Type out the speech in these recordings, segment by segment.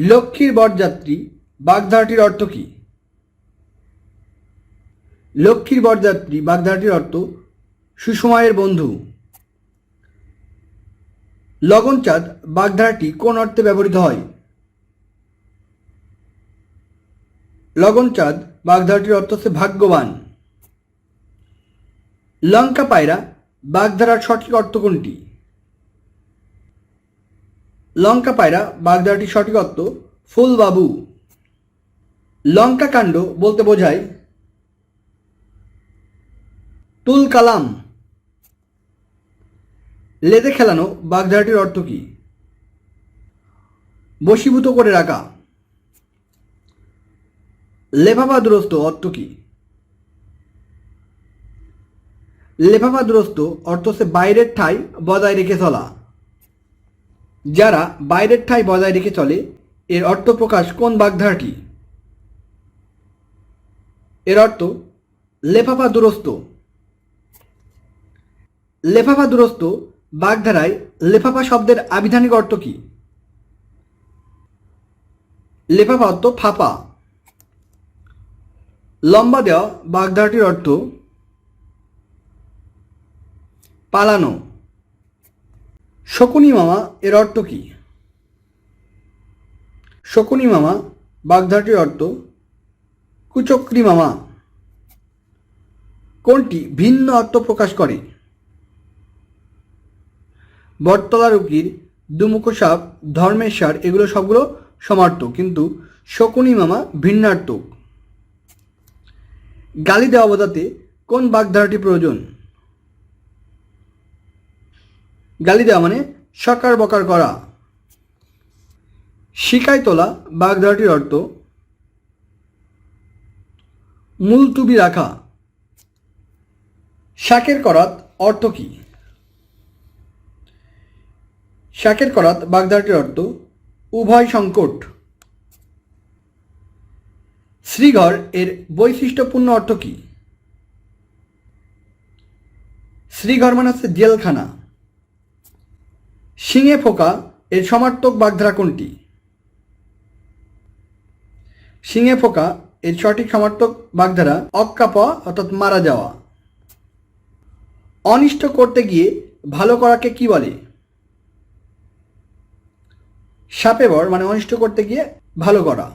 লক্ষ্মীর বরযাত্রী, বাগধারাটির অর্থ কী? লক্ষ্মীর বরযাত্রী, বাগধারাটির অর্থ সুসময়ের বন্ধু। লগনচাঁদ, বাগধারাটি কোন অর্থে ব্যবহৃত হয়? লগনচাঁদ, বাগধারাটির অর্থ হচ্ছে ভাগ্যবান। লঙ্কা পায়রা, বাগধারার সঠিক অর্থ কোনটি? লঙ্কা পায়রা বাগধারাটির সঠিক অর্থ ফুলবাবু লঙ্কা কাণ্ড বলতে বোঝায়, তুল কালাম। লেদে খেলানো বাগধারাটির অর্থ কী? বশীভূত করে রাখা। লেফাফা দুরস্ত অর্থ কী? লেফাফা দুরস্ত অর্থ সে বাইরের ঠাই বজায় রেখে চলা। যারা বাইরের ঠাই বজায় রেখে চলে, এর অর্থ প্রকাশ কোন বাগধারাটি? এর অর্থ, লেফাফা দুরস্ত লেফাফা দুরস্ত বাগধারায় লেফাফা শব্দের আবিধানিক অর্থ কী? লেফাফা অর্থ ফাপা। লম্বা দেওয়া বাগধারাটির অর্থ, পালানো। শকুনি মামা, এর অর্থ কী? শকুনি মামা, বাগধারাটির অর্থ, কুচক্রি মামা। কোনটি ভিন্ন অর্থ প্রকাশ করে? বটতলা, রুকির দুমুখ সাপ ধর্মেশ্বর এগুলো সবগুলো সমার্থক কিন্তু শকুনি মামা ভিন্নার্থক। গালি দেওয়া বোঝাতে কোন বাগধারাটি প্রয়োজন? গালি দেওয়া মানে সকার বকার করা। শিকায় তোলা বাগধারাটির অর্থ মুলতুবি রাখা। শাকের করাত অর্থ কী? শাকের করাত বাগধারাটির অর্থ উভয় সংকট। শ্রীঘর এর বৈশিষ্ট্যপূর্ণ অর্থ কী? শ্রীঘর মানে হচ্ছে জেলখানা। শিঙে ফোকা, এর সমার্থক বাগধারা কোনটি? শিঙে ফোকা, এর সঠিক সমার্থক বাগধারা অক্কা পাওয়া অর্থাৎ মারা যাওয়া। অনিষ্ট করতে গিয়ে ভালো করাকে কি বলে? সাপে বর মানে অনিষ্ট করতে গিয়ে ভালো করা।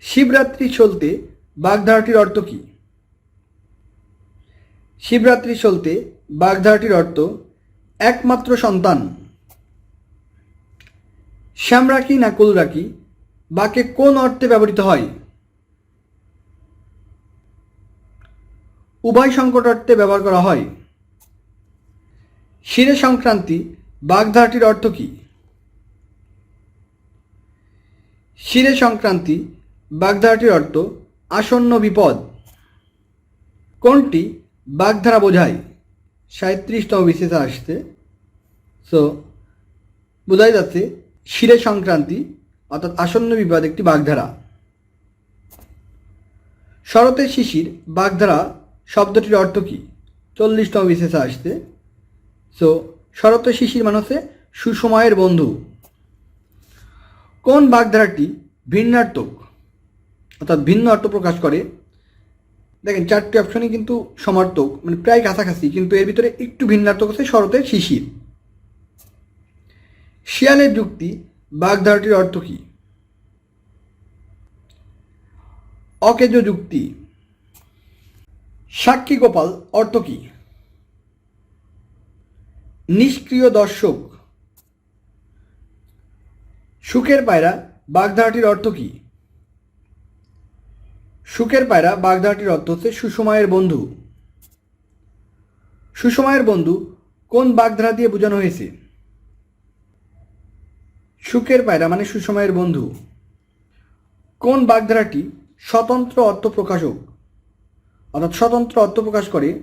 শিবরাত্রি চলতে বাগধারাটির অর্থ কী? শিবরাত্রি চলতে বাগধারাটির অর্থ একমাত্র সন্তান। শ্যামরাকি না কুলরাকি, বাকে কোন অর্থে ব্যবহৃত হয়? উভয় সংকট অর্থে ব্যবহার করা হয়। শিরে সংক্রান্তি, বাগধারাটির অর্থ কী? শিরে সংক্রান্তি, বাগধারাটির অর্থ আসন্ন বিপদ। কোনটি বাগধারা বোঝায়? সাঁত্রিশতম বিশেষে আসতে। সো বোঝাই যাচ্ছে শিরে সংক্রান্তি, অর্থাৎ আসন্ন বিবাদ একটি বাগধারা। শরতের শিশির, বাগধারা শব্দটির অর্থ কী? চল্লিশতম বিশেষে আসতে। সো শরতের শিশির মানে হচ্ছে সুসময়ের বন্ধু। কোন বাগধারাটি ভিন্নার্থক, অর্থাৎ ভিন্ন অর্থ প্রকাশ করে? দেখেন, চারটি অপশনই কিন্তু সমার্থক মানে প্রায় কাছাকাছি, কিন্তু এর ভিতরে একটু ভিন্নার্থক হচ্ছে শরতের শিশির। শিয়ালের যুক্তি, বাগধারাটির অর্থ কি? অকেজ যুক্তি, সাক্ষী গোপাল, অর্থ কি? নিষ্ক্রিয় দর্শক, সুখের পায়রা, বাগধারাটির অর্থ কী? সুখের পায়রা বাগধারাটির অর্থ হচ্ছে সুষমায়ের বন্ধু। সুষমায়ের বন্ধু কোন বাগধারা দিয়ে বোঝানো হয়েছে? সুখের পায়রা মানে সুষমায়ের বন্ধু। কোন বাগধারাটি স্বতন্ত্র অর্থ প্রকাশক? অর্থাৎ স্বতন্ত্র অর্থ প্রকাশ করে।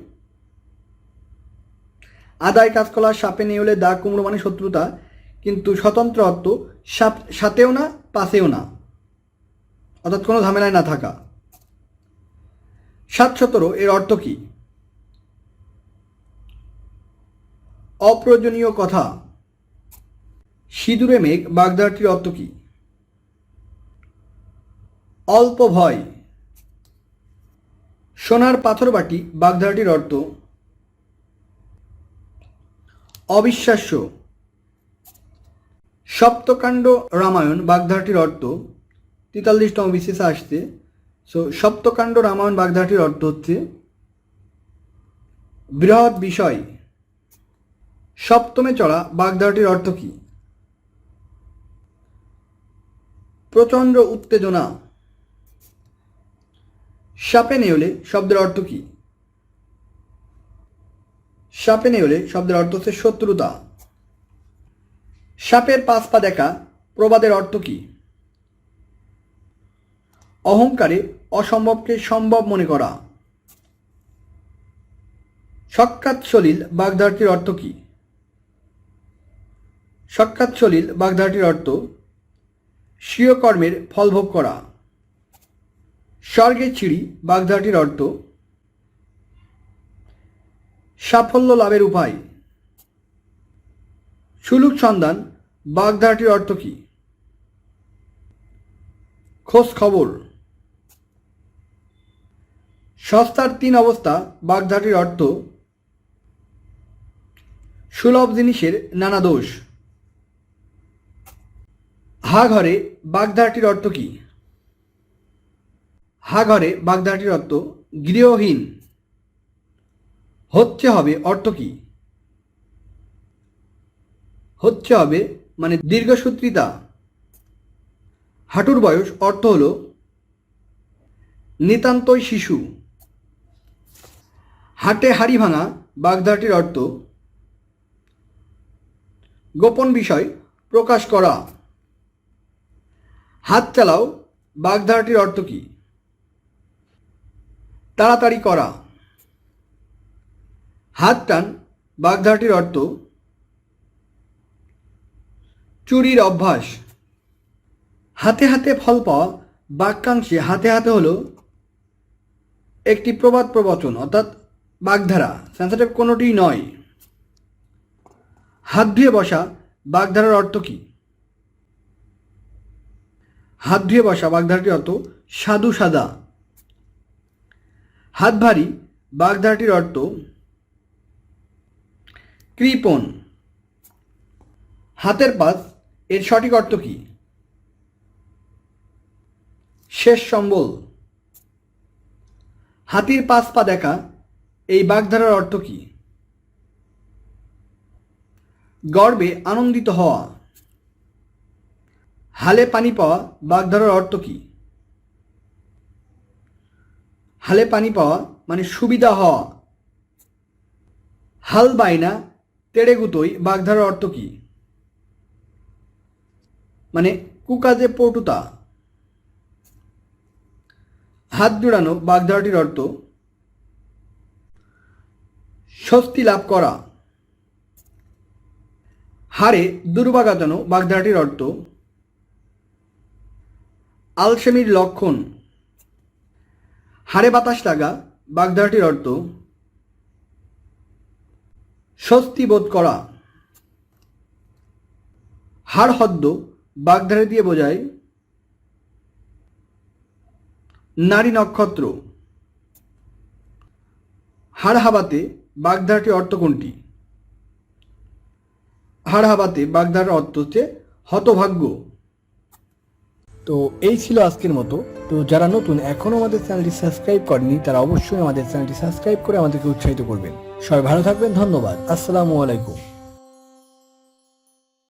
আদায় কাজকলা সাপে নেওলে দা কুমড়ো মানে শত্রুতা, কিন্তু স্বতন্ত্র অর্থ সাপ সাথেও না পাশেও না। অর্থাৎ কোনো ঝামেলায় না থাকা। সাত সতেরো এর অর্থ কী? অপ্রয়োজনীয় কথা। সিঁদুরে মেঘ বাগধারাটির অর্থ কি? অল্প ভয়। সোনার পাথর বাটি বাগধারাটির অর্থ অবিশ্বাস্য। সপ্তকাণ্ড রামায়ণ বাগধারাটির অর্থ তেতাল্লিশতম বিশেষে আসছে সো সপ্তকাণ্ড রামায়ণ বাগধাটির অর্থ হচ্ছে, বৃহৎ বিষয়। সপ্তমে চড়া বাগধাটির অর্থ কি? প্রচণ্ড উত্তেজনা। সাপে নেওলে শব্দের অর্থ কি? সাপে নেওলে শব্দের অর্থ হচ্ছে শত্রুতা। সাপের পাঁচ পা দেখা প্রবাদের অর্থ কি? অহংকারে অসম্ভবকে সম্ভব মনে করা। সক্ষাৎ সলিল বাগধারটির অর্থ কি? সক্ষাৎ সলিল বাগধারটির অর্থ, স্বীয় কর্মের ফলভোগ করা। স্বর্গের চিড়ি বাগধারটির অর্থ, সাফল্য লাভের উপায়। সুলুক সন্ধান বাগধারাটির অর্থ কি? খোঁজ খবর। সস্তার তিন অবস্থা বাগধারাটির অর্থ সুলভ জিনিসের নানা দোষ। হা ঘরে বাগধারাটির অর্থ কি? হা ঘরে বাগধারাটির অর্থ গৃহহীন। হচ্ছে হবে অর্থ কি? হচ্ছে হবে মানে দীর্ঘসূত্রিতা। হাঁটুর বয়স অর্থ হল নিতান্তই শিশু। হাটে হাড়ি ভাঙা বাগধারাটির অর্থ গোপন বিষয় প্রকাশ করা। হাত চালাও বাগধারাটির অর্থ কি? তাড়াতাড়ি করা। হাত টান বাগধারাটির অর্থ চুরির অভ্যাস। হাতে হাতে ফল পাওয়া বাক্যাংশে হাতে হাতে হলো একটি প্রবাদ প্রবচন, অর্থাৎ বাগধারা সেন্সিটিভ কোনোটি নয়। হাত ধুয়ে বসা, বাগধারার অর্থ কি? হাত ধুয়ে বসা বাগধারাটির অর্থ সাধু সাদা হাত ভারী, বাগধারাটির অর্থ কৃপণ। হাতের পাশ এর সঠিক অর্থ কি? শেষ সম্বল। হাতির পাশ পা দেখা এই বাগধারার অর্থ কি? গর্বে আনন্দিত হওয়া। হালে পানি পাওয়া বাগধারার অর্থ কি? হালে পানি পাওয়া মানে সুবিধা হওয়া। হাল বাইনা, তেড়ে গুতোই বাগধারার অর্থ কি? মানে কুকাজে পটুতা। হাত জোড়ানো বাগধারাটির অর্থ স্বস্তি লাভ করা। হাড়ে দুর্বাগাজানো বাগধারাটির অর্থ, আলসেমির লক্ষণ। হাড়ে বাতাস লাগা বাগধারাটির অর্থ, স্বস্তি বোধ করা। হাড় হদ্দ বাগধারা দিয়ে বোঝায়, নারী নক্ষত্র। হাড় হাবাতে বাগধারাটি অর্থ কোনটি? হাড়হাবাতে হাবাতে বাগধারার অর্থ হচ্ছে হতভাগ্য। তো এই ছিল আজকের মতো। তো যারা নতুন, এখনও আমাদের চ্যানেলটি সাবস্ক্রাইব করেনি তারা অবশ্যই আমাদের চ্যানেলটি সাবস্ক্রাইব করে আমাদেরকে উৎসাহিত করবেন। সবাই ভালো থাকবেন, ধন্যবাদ। আসসালামু আলাইকুম।